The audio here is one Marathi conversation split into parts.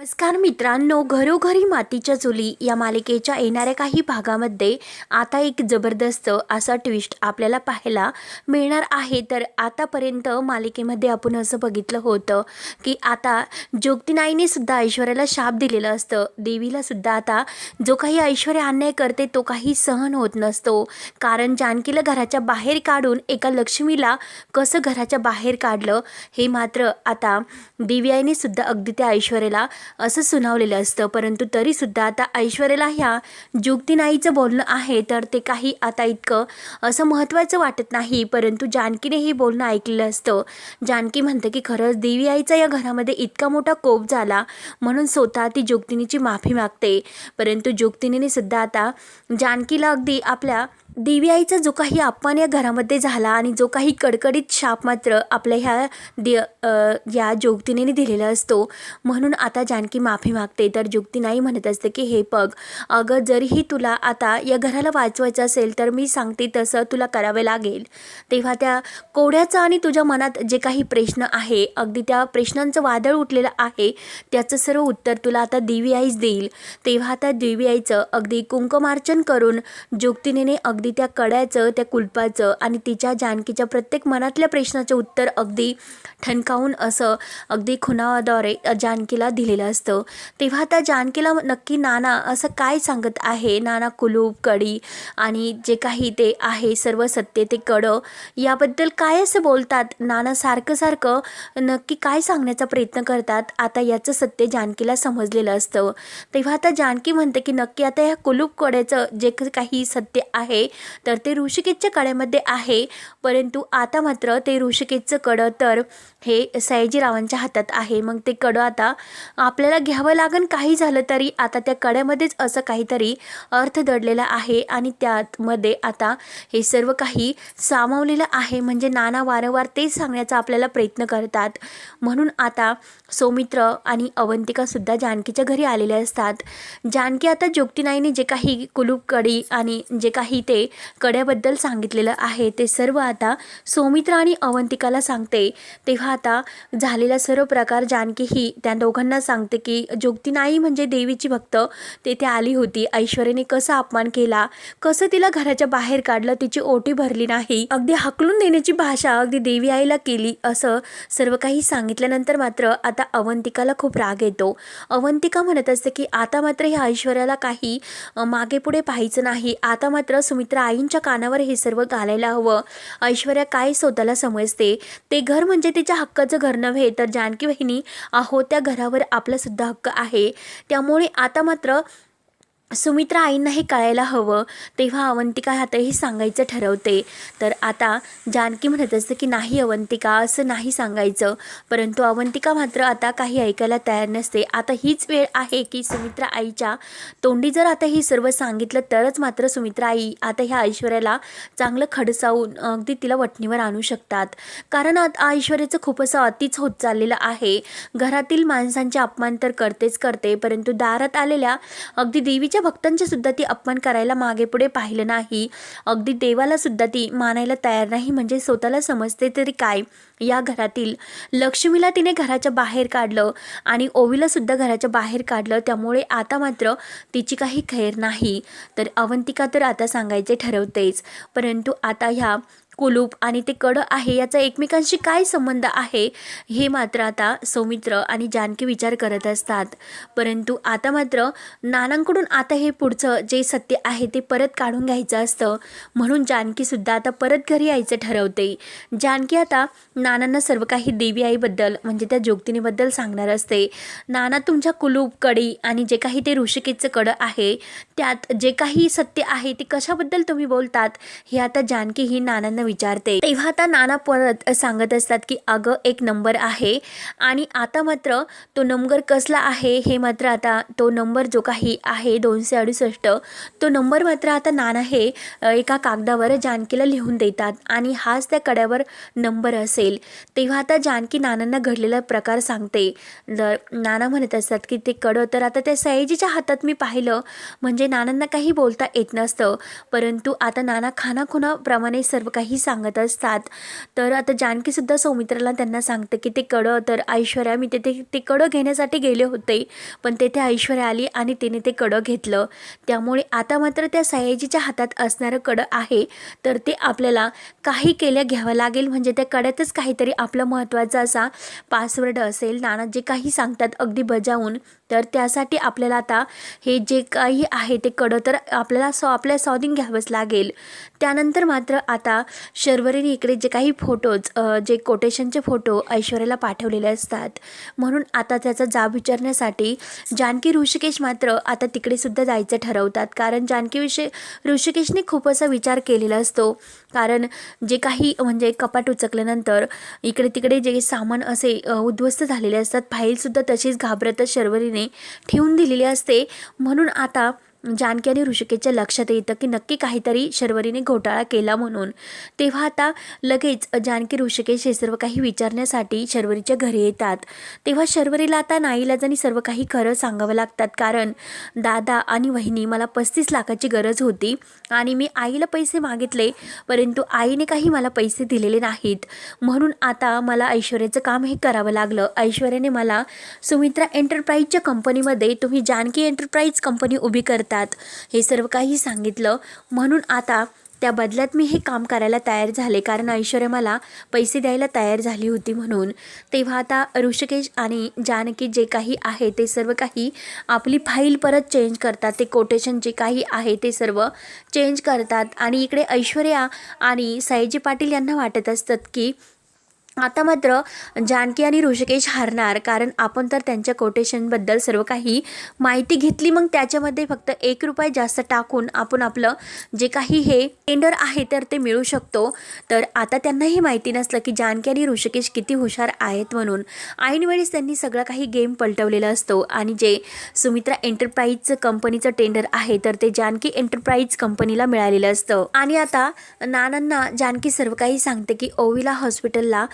नमस्कार मित्रांनो घरोघरी मातीच्या चुली या मालिकेच्या येणाऱ्या काही भागामध्ये आता एक जबरदस्त असा ट्विस्ट आपल्याला पाहायला मिळणार आहे. तर आतापर्यंत मालिकेमध्ये आपण असं बघितलं होतं की आता जोगतीनाईने सुद्धा ऐश्वर्याला शाप दिलेलं असतं. देवीला सुद्धा आता जो काही ऐश्वर्या अन्याय करते तो काही सहन होत नसतो. कारण जानकीला घराच्या बाहेर काढून एका लक्ष्मीला कसं घराच्या बाहेर काढलं हे मात्र आता देवी आईने सुद्धा अगदी त्या ऐश्वर्याला असं सुनावलेलं असतं. परंतु तरीसुद्धा आता ऐश्वर्याला ह्या जुगतीनाईचं बोलणं आहे तर ते काही आता इतकं असं महत्त्वाचं वाटत नाही. परंतु जानकीने हे बोलणं ऐकलेलं असतं. जानकी म्हणते की खरंच देवी आईचा या घरामध्ये इतका मोठा कोप झाला म्हणून स्वतः ती जुगतिनीची माफी मागते. परंतु जुगतिनीने सुद्धा आता जानकीला अगदी आपल्या देवी आईचा जो काही अपमान या घरामध्ये झाला आणि जो काही कडकडीत शाप मात्र आपल्या ह्या दे या जोगतीने दिलेला असतो. म्हणून आता जानकी माफी मागते. तर जोगती नाही म्हणत असते की हे पग अगं जरीही तुला आता या घराला वाचवायचं असेल तर मी सांगते तसं तुला करावे लागेल. तेव्हा त्या कोड्याचं आणि तुझ्या मनात जे काही प्रश्न आहे अगदी त्या प्रश्नांचं वादळ उठलेलं आहे त्याचं सर्व उत्तर तुला आता देवी आईच देईल. तेव्हा आता देवी आईचं अगदी कुंकमार्चन करून जोगतिनीने अगदी त्या कड्याचं त्या कुलपाचं आणि तिच्या जानकीच्या प्रत्येक मनातल्या प्रश्नाचं उत्तर अगदी ठणकावून असं अगदी खुनावाद्वारे जानकीला दिलेलं असतं. तेव्हा त्या जानकीला नक्की नाना असं काय सांगत आहे? नाना कुलूप कडी आणि जे काही ते आहे सर्व सत्य ते कडं याबद्दल काय असं बोलतात? नाना सारखं सारखं नक्की काय सांगण्याचा प्रयत्न करतात? आता याचं सत्य जानकीला समजलेलं असतं. तेव्हा आता जानकी म्हणते की नक्की आता ह्या कुलूप कड्याचं जे काही सत्य आहे तर ते ऋषिकेशच्या कड्यामध्ये आहे. परंतु आता मात्र ते ऋषिकेशचं कडं तर हे सयाजीरावांच्या हातात आहे. मग ते कडं आता आपल्याला घ्यावं लागेल काही झालं तरी आता त्या कड्यामध्येच असं काहीतरी अर्थ दडलेला आहे. आणि त्यामध्ये आता हे सर्व काही सामावलेलं आहे. म्हणजे नाना वारंवार तेच सांगण्याचा आपल्याला प्रयत्न करतात. म्हणून आता सौमित्र आणि अवंतिकासुद्धा जानकीच्या घरी आलेले असतात. जानकी आता जोगतीनाईने जे काही कुलूपकडी आणि जे काही ते कड्याबद्दल सांगितलेलं आहे. ते सर्व आता सौमित्र आणि अवंतिकाला सांगते. तेव्हा आता झालेला सर्व प्रकार जानकी ही त्या दोघांना सांगते की जोगतीनाई म्हणजे देवीची भक्त. तेथे आली होती. ऐश्वर्याने कसा अपमान केला? कसं तिला घराच्या बाहेर काढलं? तिची ओटी भरली नाही. अगदी हकलून देण्याची भाषा अगदी देवी आईला केली असं सर्व काही सांगितल्यानंतर मात्र आता अवंतिकाला खूप राग येतो. अवंतिका म्हणत असते की आता मात्र ह्या ऐश्वर्याला काही मागे पुढे पाहायचं नाही. आता मात्र तर आईंच्या कानावर हे सर्व घालायला हवं. ऐश्वर्या काय स्वतःला समजते? ते घर म्हणजे तिच्या हक्काचं घर नव्हे तर जानकी बहिणी आहो त्या घरावर आपला सुद्धा हक्क आहे. त्यामुळे आता मात्र सुमित्रा आईंना हे कळायला हवं. तेव्हा अवंतिका हातही सांगायचं ठरवते. तर आता जानकी म्हणत असते की नाही अवंतिका असं नाही सांगायचं. परंतु अवंतिका मात्र आता काही ऐकायला तयार नसते. आता हीच वेळ आहे की सुमित्रा आईच्या तोंडी जर आता हे सर्व सांगितलं तरच मात्र सुमित्रा आई आता ह्या ऐश्वर्याला चांगलं खडसावून अगदी तिला वटणीवर आणू शकतात. कारण आता ऐश्वर्याचं खूप असं अतिच होत चाललेलं आहे. घरातील माणसांचे अपमान तर करतेच करते परंतु दारात आलेल्या अगदी देवीच्या भक्तांचे सुद्धा ती अपमान करायला मागे पुढे पाहिलं नाही. अगदी देवाला सुद्धा ती मानायला तयार नाही म्हणजे स्वतःला समजते तरी काय या घरातील. लक्ष्मीला तिने घराच्या बाहेर काढलं आणि ओवीला सुद्धा घराच्या बाहेर काढलं त्यामुळे आता मात्र तिची काही खैर नाही. तर अवंतिका तर आता सांगायचे ठरवतेच परंतु आता ह्या कुलूप आणि ते कडं आहे याचा एकमेकांशी काय संबंध आहे हे मात्र आता सौमित्र आणि जानकी विचार करत असतात. परंतु आता मात्र नानांकडून आता हे पुढचं जे सत्य आहे ते परत काढून घ्यायचं असतं. म्हणून जानकीसुद्धा आता परत घरी यायचं ठरवते. जानकी आता नानांना सर्व काही देवी आईबद्दल म्हणजे त्या जोगतिनीबद्दल सांगणार असते. नाना तुमच्या कुलूप कडी आणि जे काही ते ऋषिकेचं कडं आहे त्यात जे काही सत्य आहे ते कशाबद्दल तुम्ही बोलतात हे आता जानकी ही नानांना विचारते. तेव्हा आता नाना परत सांगत असतात की अगं एक नंबर आहे. आणि आता मात्र तो नंबर कसला आहे हे मात्र आता तो नंबर जो काही आहे दोनशे अडुसष्ट तो नंबर मात्र आता नाना हे एका कागदावर जानकीला लिहून देतात. आणि हाच त्या कड्यावर नंबर असेल. तेव्हा आता जानकी नानांना घडलेला प्रकार सांगते. तर नाना म्हणत असतात की ते कडं. तर आता त्या सयाजीच्या हातात मी पाहिलं. म्हणजे नानांना काही बोलता येत नसतं. परंतु आता नाना खानाखुनाप्रमाणे सर्व काही काही सांगत असतात. तर आता जानकीसुद्धा सौमित्राला त्यांना सांगते की ते कडं तर ऐश्वर्या मी तेथे ते कडं घेण्यासाठी गेले होते. पण तेथे ऐश्वर्या आली आणि तिने ते कडं घेतलं. त्यामुळे आता मात्र त्या सयाजीच्या हातात असणारं कडं आहे. तर ते आपल्याला काही केल्या घ्यावं लागेल. म्हणजे त्या कड्यातच काहीतरी आपलं महत्त्वाचा असा पासवर्ड असेल. नाना जे काही सांगतात अगदी बजावून. तर त्यासाठी आपल्याला आता हे जे काही आहे ते कडं तर आपल्याला सॉ आपल्या स्वाधीन घ्यावंच लागेल. त्यानंतर मात्र आता शर्वरीने इकडे जे काही फोटोज जे कोटेशनचे फोटो ऐश्वर्याला पाठवलेले असतात. म्हणून आता त्याचा जाब विचारण्यासाठी जानकी ऋषिकेश मात्र आता तिकडे सुद्धा जायचं ठरवतात. कारण जानकीविषयी ऋषिकेशने खूप असा विचार केलेला असतो. कारण जे काही म्हणजे कपाट उचकल्यानंतर इकडे तिकडे जे सामान असे उद्ध्वस्त झालेले असतात फाईलसुद्धा तशीच घाबरतच शर्वरीने ठेवून दिलेली असते. म्हणून आता जानकी आणि ऋषिकेशच्या लक्षात येतं की नक्की काहीतरी शर्वरीने घोटाळा केला म्हणून. तेव्हा आता लगेच जानकी ऋषिकेश हे सर्व काही विचारण्यासाठी शर्वरीच्या घरी येतात. तेव्हा शर्वरीला आता नाईलाजाने सर्व काही खरं सांगावं लागतात कारण दादा आणि वहिनी मला पस्तीस लाखाची गरज होती आणि मी आईला पैसे मागितले परंतु आईने काही मला पैसे दिलेले नाहीत. म्हणून आता मला ऐश्वर्याचं काम हे करावं लागलं. ऐश्वर्याने मला सुमित्रा एंटरप्राईजच्या कंपनीमध्ये तुम्ही जानकी एंटरप्राईज कंपनी उभी करता करतात हे सर्व काही सांगितलं. म्हणून आता त्या बदल्यात मी हे काम करायला तयार झाले. कारण ऐश्वर्या मला पैसे द्यायला तयार झाली होती म्हणून. तेव्हा आता ऋषिकेश आणि जानकी जे काही आहे ते सर्व काही आपली फाईल परत चेंज करतात. ते कोटेशन जे काही आहे ते सर्व चेंज करतात. आणि इकडे ऐश्वर्या आणि साईजी पाटील यांना वाटत असतात की आता मात्र जानकी आणि ऋषिकेश हारणार कारण आपण तर त्यांच्या कोटेशनबद्दल सर्व काही माहिती घेतली. मग त्याच्यामध्ये फक्त एक रुपये जास्त टाकून आपण आपलं जे काही हे टेंडर आहे तर ते मिळू शकतो. तर आता त्यांनाही माहिती नसलं की जानकी आणि ऋषिकेश किती हुशार आहेत म्हणून. ऐनवेळेस त्यांनी सगळं काही गेम पलटवलेला असतो आणि जे सुमित्रा एंटरप्राईजचं कंपनीचं टेंडर आहे तर ते जानकी एंटरप्राईज कंपनीला मिळालेलं असतं. आणि आता नानांना जानकी सर्व काही सांगते की ओविला हॉस्पिटलला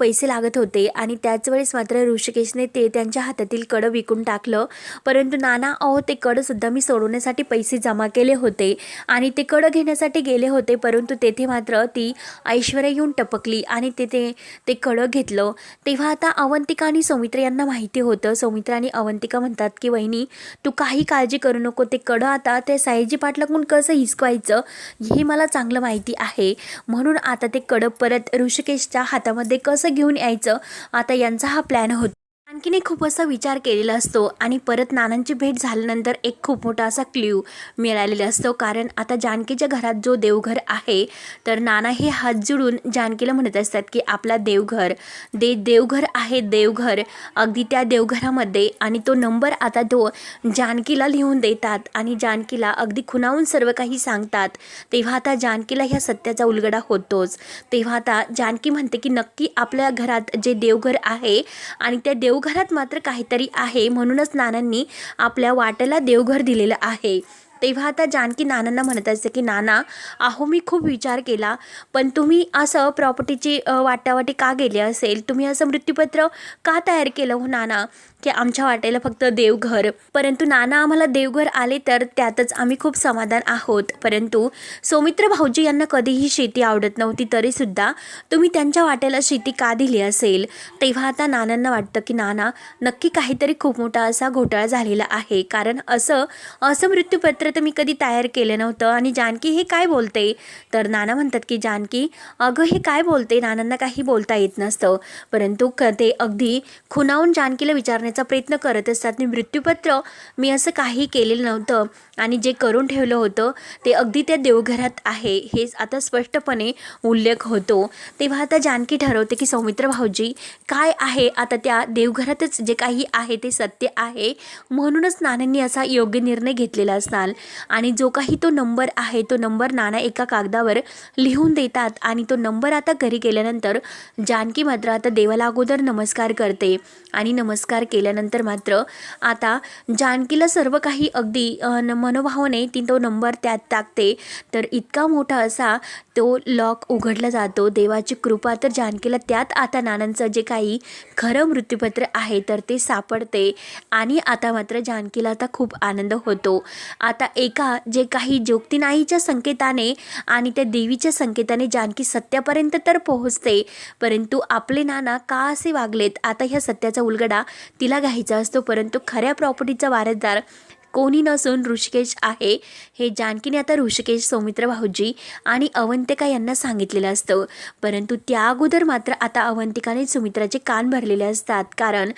पैसे लागत होते आणि त्याच वेळेस मात्र ऋषिकेशने ते त्यांच्या हातातील कडं विकून टाकलं. परंतु नाना अहो ते कडंसुद्धा मी सोडवण्यासाठी पैसे जमा केले होते आणि ते कडं घेण्यासाठी गेले होते परंतु तेथे मात्र ती ऐश्वर्या येऊन टपकली आणि तेथे ते कडं घेतलं. तेव्हा आता अवंतिका आणि सौमित्र यांना माहिती होतं. सौमित्र आणि अवंतिका म्हणतात की वहिनी तू काही काळजी करू नको. ते कडं आता ते सायजी पाटलाकडून कसं हिसकवायचं हे मला चांगलं माहिती आहे. म्हणून आता ते कडं परत ऋषिकेशच्या हातामध्ये कसं घेऊन यायचं आता यांचा हा प्लॅन होता. आणखीन एक खूप असा विचार केलेला असतो आणि परत नानांची भेट झाल्यानंतर एक खूप मोठा असा क्ल्यू मिळालेला असतो. कारण आता जानकीच्या घरात जो देवघर आहे तर नाना हे हात जुळून जानकीला म्हणत असतात की आपला देवघर दे देवघर आहे देवघर अगदी त्या देवघरामध्ये. आणि तो नंबर आता तो जानकीला लिहून देतात आणि जानकीला अगदी खुणावून सर्व काही सांगतात. तेव्हा आता जानकीला ह्या सत्याचा उलगडा होतोच. तेव्हा आता जानकी म्हणते की नक्की आपल्या घरात जे देवघर आहे आणि त्या देव देवघरात मात्र काहीतरी आहे म्हणूनच नानांनी आपल्या वाट्याला देवघर दिलेलं आहे. तेव्हा आता जानकी नानांना म्हणत असते की नाना अहो मी खूप विचार केला पण तुम्ही असं प्रॉपर्टीची अ, वाटावाटी का गेले असेल? तुम्ही असं मृत्यूपत्र का तयार केलं हो नाना? की आमच्या वाटेला फक्त देवघर. परंतु नाना आम्हाला देवघर आले तर त्यातच आम्ही खूप समाधान आहोत. परंतु सौमित्र भाऊजी यांना कधीही शेती आवडत नव्हती तरीसुद्धा तुम्ही त्यांच्या वाट्याला शेती का दिली असेल? तेव्हा आता नानांना वाटतं की नाना नक्की काहीतरी खूप मोठा असा घोटाळा झालेला आहे. कारण असं असं मृत्यूपत्र तर मी कधी तयार केलं नव्हतं. आणि जानकी हे काय बोलते? तर नाना म्हणतात की जानकी अगं हे काय बोलते? नानांना काही बोलता येत नसतं. परंतु क ते अगदी खुनावून जानकीला विचारण्याचा प्रयत्न करत असतात. मी मृत्यूपत्र मी असं काही केलेलं नव्हतं. आणि जे करून ठेवलं होतं ते अगदी त्या देवघरात आहे. हे आता स्पष्टपणे उल्लेख होतो. तेव्हा आता जानकी ठरवते की सौमित्र भाऊजी काय आहे? आता त्या देवघरातच जे काही आहे ते सत्य आहे. म्हणूनच नानांनी असा योग्य निर्णय घेतलेला असणार आणि जो काही तो नंबर आहे तो नंबर नाना एका कागदावर लिहून देतात आणि तो नंबर आता घरी गेल्यानंतर जानकी मात्र आता देवाला अगोदर नमस्कार करते. आणि नमस्कार केल्यानंतर मात्र आता जानकीला सर्व काही अगदी न- मनोभावाने ती तो नंबर त्यात टाकते. तर इतका मोठा असा तो लॉक उघडला जातो. देवाची कृपा तर जानकीला त्यात आता नानांचं जे काही खरं मृत्यूपत्र आहे तर ते सापडते. आणि आता मात्र जानकीला आता खूप आनंद होतो. आता आता एका जे काही जोगतीनाईच्या संकेताने आणि त्या देवीच्या संकेताने जानकी सत्यापर्यंत तर पोहोचते परंतु आपले नाना का असे वागलेत? आता ह्या सत्याचा उलगडा तिला घ्यायचा असतो परंतु खऱ्या प्रॉपर्टीचा वारसदार कोणी नसून ऋषिकेश आहे हे जानकीने आता ऋषिकेश सौमित्र भाऊजी आणि अवंतिका यांना सांगितलेलं असतं. परंतु त्या अगोदर मात्र आता अवंतिकाने सुमित्राचे कान भरलेले असतात. कारण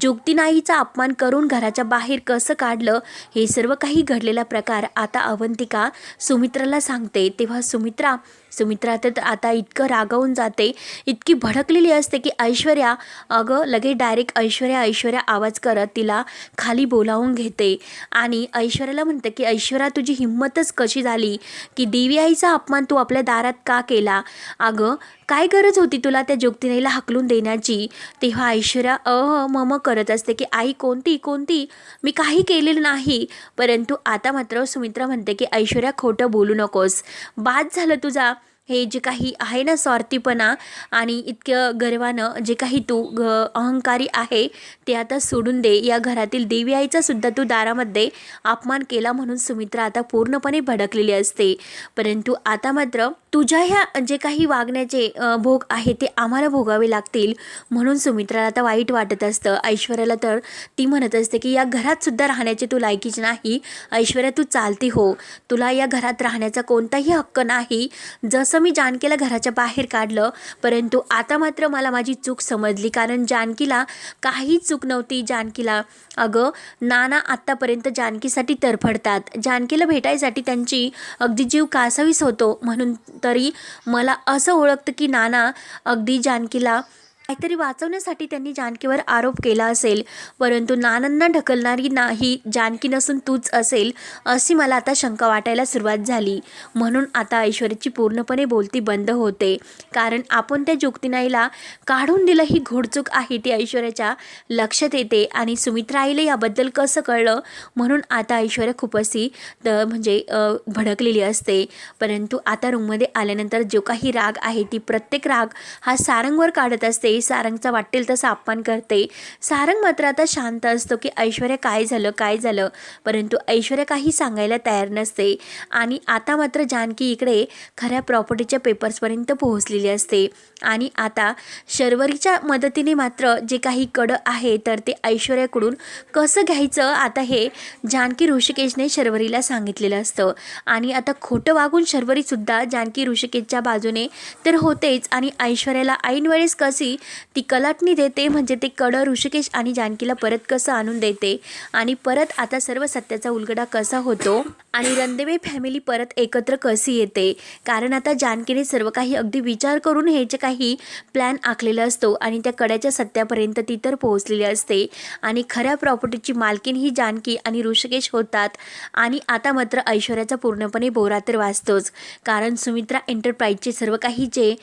जोगतीनाईचा अपमान करून घराच्या बाहेर कसं काढलं हे सर्व काही घडलेला प्रकार आता अवंतिका सुमित्राला सांगते. तेव्हा सुमित्रा सुमित्रा तर आता इतकं रागावून जाते इतकी भडकलेली असते की ऐश्वर्या अगं लगे डायरेक्ट ऐश्वर्या ऐश्वर्या आवाज करत तिला खाली बोलावून घेते. आणि ऐश्वर्याला म्हणते की ऐश्वर्या तुझी हिंमतच कशी झाली? की देवी आईचा अपमान तू आपल्या दारात का केला? अगं काय गरज होती तुला त्या जोगतीनेला हाकलून देण्याची? तेव्हा ऐश्वर्या अ मम करत असते की आई कोणती कोणती? मी काही केलेलं नाही. परंतु आता मात्र सुमित्रा म्हणते की ऐश्वर्या खोटं बोलू नकोस. बाद झालं तुझा. हे जे काही आहे ना स्वार्थीपणा आणि इतकं गर्वानं जे काही तू ग अहंकारी आहे ते आता सोडून दे. या घरातील देवी आईचा सुद्धा तू दारामध्ये अपमान केला म्हणून सुमित्रा आता पूर्णपणे भडकलेली असते. परंतु आता मात्र तुझ्या ह्या जे काही वागण्याचे भोग आहे ते आम्हाला भोगावे लागतील म्हणून सुमित्राला आता वाईट वाटत असतं. ऐश्वर्याला तर ती म्हणत असते की या घरात सुद्धा राहण्याची तू लायकीच नाही. ऐश्वर्या तू चालती हो. तुला या घरात राहण्याचा कोणताही हक्क नाही. जसं मी जानकीला घराच्या बाहेर काढलं परंतु आता मात्र मला माझी चूक समजली कारण जानकीला काही चूक नव्हती. जानकीला अगं नाना आत्तापर्यंत जानकीसाठी तरफडतात जानकीला भेटायसाठी त्यांची अगदी जीव कासावीस होतो. म्हणून तरी मला असं ओळखतं की नाना अगदी जानकीला काहीतरी वाचवण्यासाठी त्यांनी जानकीवर आरोप केला असेल. परंतु नानांना ढकलणारी नाही जानकी नसून तूच असेल अशी मला आता शंका वाटायला सुरुवात झाली. म्हणून आता ऐश्वर्याची पूर्णपणे बोलती बंद होते. कारण आपण त्या जोगतीनाईला काढून दिलं ही घोडचूक आहे ती ऐश्वर्याच्या लक्षात येते आणि सुमित्रा आईला याबद्दल कसं कळलं? म्हणून आता ऐश्वर्या खूप अशी म्हणजे भडकलेली असते. परंतु आता रूममध्ये आल्यानंतर जो काही राग आहे ती प्रत्येक राग हा सारंगवर काढत असते. सारंगचा वाटेल तसा अपमान करते. सारंग मात्र आता शांत असतो की ऐश्वर्या काय झालं काय झालं? परंतु ऐश्वर्या काही सांगायला तयार नसते. आणि आता मात्र जानकी इकडे खऱ्या प्रॉपर्टीच्या पेपर्सपर्यंत पोहोचलेली असते. आणि आता शर्वरीच्या मदतीने मात्र जे काही कडं आहे तर ते ऐश्वर्याकडून कसं घ्यायचं? आता हे जानकी ऋषिकेशने शर्वरीला सांगितलेलं असतं. आणि आता खोटं वागून शर्वरीसुद्धा जानकी ऋषिकेशच्या बाजूने तर होतेच. आणि ऐश्वर्याला ऐन वेळेस कशी ती कलाटणी देते म्हणजे ते कडं ऋषिकेश आणि जानकीला परत कसं आणून देते? आणि परत आता सर्व सत्याचा उलगडा कसा होतो? आणि रणदेवे फॅमिली परत एकत्र कशी येते? कारण आता जानकीने सर्व काही अगदी विचार करून हे जे काही प्लॅन आखलेला असतो आणि त्या कड्याच्या सत्यापर्यंत ती तर पोहोचलेली असते. आणि खऱ्या प्रॉपर्टीची मालकीन ही जानकी आणि ऋषिकेश होतात. आणि आता मात्र ऐश्वर्याचा पूर्णपणे बोरा तर वाचतोच. कारण सुमित्रा एंटरप्राईजचे सर्व काही जे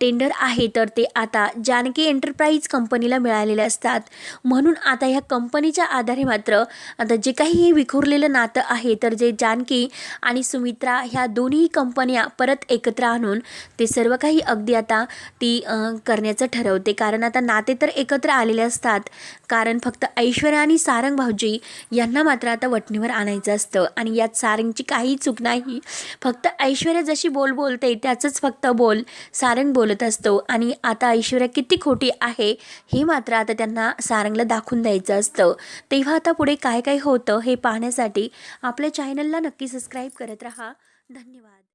टेंडर आहे तर ते आता जानकी एंटरप्राईज कंपनीला मिळालेले असतात. म्हणून आता ह्या कंपनीच्या आधारे मात्र आता जे काही हे विखुरलेलं नातं आहे तर जे जानकी आणि सुमित्रा ह्या दोन्ही कंपन्या परत एकत्र आणून ते सर्व काही अगदी आता ती करण्याचं ठरवते. कारण आता नाते तर एकत्र आलेले असतात. कारण फक्त ऐश्वर्या आणि सारंग भाऊजी यांना मात्र आता वटणीवर आणायचं असतं. आणि यात सारंगची काही चूक नाही. फक्त ऐश्वर्या जशी बोल बोलते त्याचंच फक्त बोल सारंग बोलत असतो. आणि आता ऐश्वर्या किती खोटी आहे हे मात्र आता त्यांना सारंगला दाखवून द्यायचं असतं. तेव्हा आता पुढे काय काय होतं हे पाहण्यासाठी आपल्या चॅनलला नक्की सबस्क्राईब करत राहा. धन्यवाद.